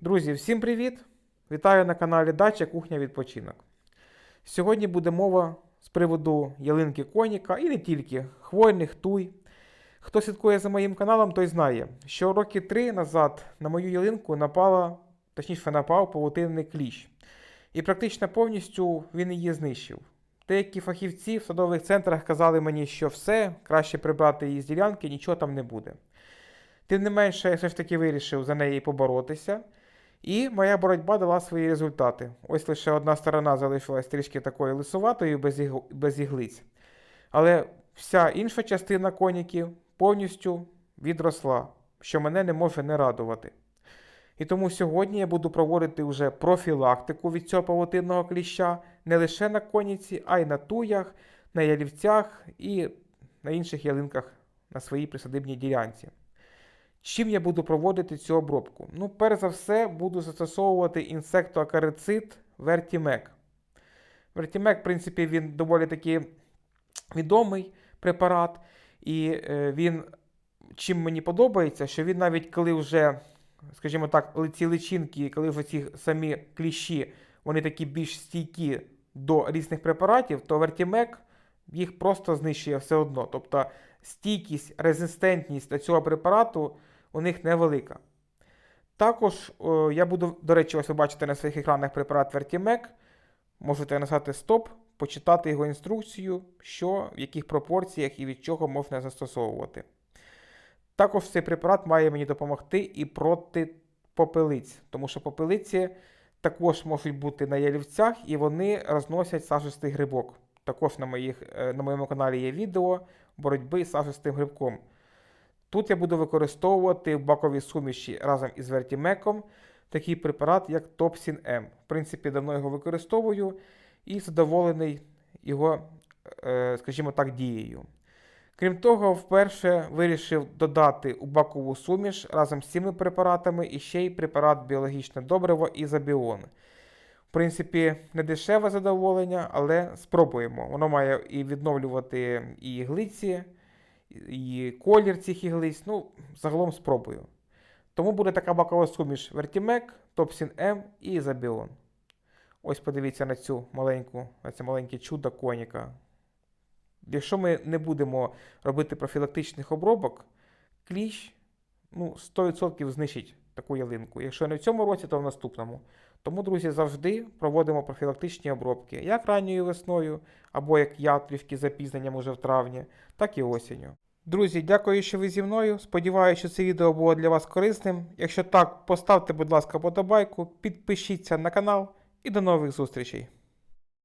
Друзі, всім привіт! Вітаю на каналі Дача Кухня Відпочинок. Сьогодні буде мова з приводу ялинки коніка і не тільки хвойних, туй. Хто слідкує за моїм каналом, той знає, що роки три назад на мою ялинку напала, точніше напав павутинний кліщ. І практично повністю він її знищив. Деякі фахівці в садових центрах казали мені, що все, краще прибрати її з ділянки, нічого там не буде. Тим не менше, я все ж таки вирішив за неї поборотися. І моя боротьба дала свої результати. Ось лише одна сторона залишилась трішки такою лисуватою без, іг... без іглиць. Але вся інша частина коніків повністю відросла, що мене не може не радувати. І тому сьогодні я буду проводити вже профілактику від цього павутинного кліща не лише на коніці, а й на туях, на ялівцях і на інших ялинках на своїй присадибній ділянці. Чим я буду проводити цю обробку? Ну, перш за все, буду застосовувати інсектоакарицид Vertimec. Vertimec, в принципі, він доволі таки відомий препарат, і е, він чим мені подобається, що він навіть коли вже, скажімо так, ці личинки, коли вже ці самі кліщі, вони такі більш стійкі до різних препаратів, то Vertimec їх просто знищує все одно. Тобто стійкість, резистентність до цього препарату у них невелика. Також о, я буду, до речі, ось ви бачите на своїх екранах препарат Vertimec. Можете нажати стоп, почитати його інструкцію, що, в яких пропорціях і від чого можна застосовувати. Також цей препарат має мені допомогти і проти попелиць, тому що попелиці також можуть бути на ялівцях і вони розносять сажистий грибок. Також на, моїх, е, на моєму каналі є відео боротьби з сажистим грибком. Тут я буду використовувати в баковій суміші разом із вертімеком такий препарат, як Топсін М. В принципі, давно його використовую і задоволений його, е, скажімо так, дією. Крім того, вперше вирішив додати у бакову суміш разом з цими препаратами і ще й препарат біологічне добриво Ізобіон. В принципі, не дешеве задоволення, але спробуємо. Воно має і відновлювати і іглиці, і колір цих іглиць. Ну, загалом спробую. Тому буде така бакова суміш Vertimec, Topsin M і Ізобіон. Ось подивіться на цю маленьку, на це маленьке чудо коніка. Якщо ми не будемо робити профілактичних обробок, кліщ ну, 100% знищить таку ялинку. Якщо не в цьому році, то в наступному. Тому, друзі, завжди проводимо профілактичні обробки як ранньою весною, або як я трішки запізненням уже в травні, так і осінню. Друзі, дякую, що ви зі мною. Сподіваюся, що це відео було для вас корисним. Якщо так, поставте, будь ласка, подобайку, підпишіться на канал і до нових зустрічей.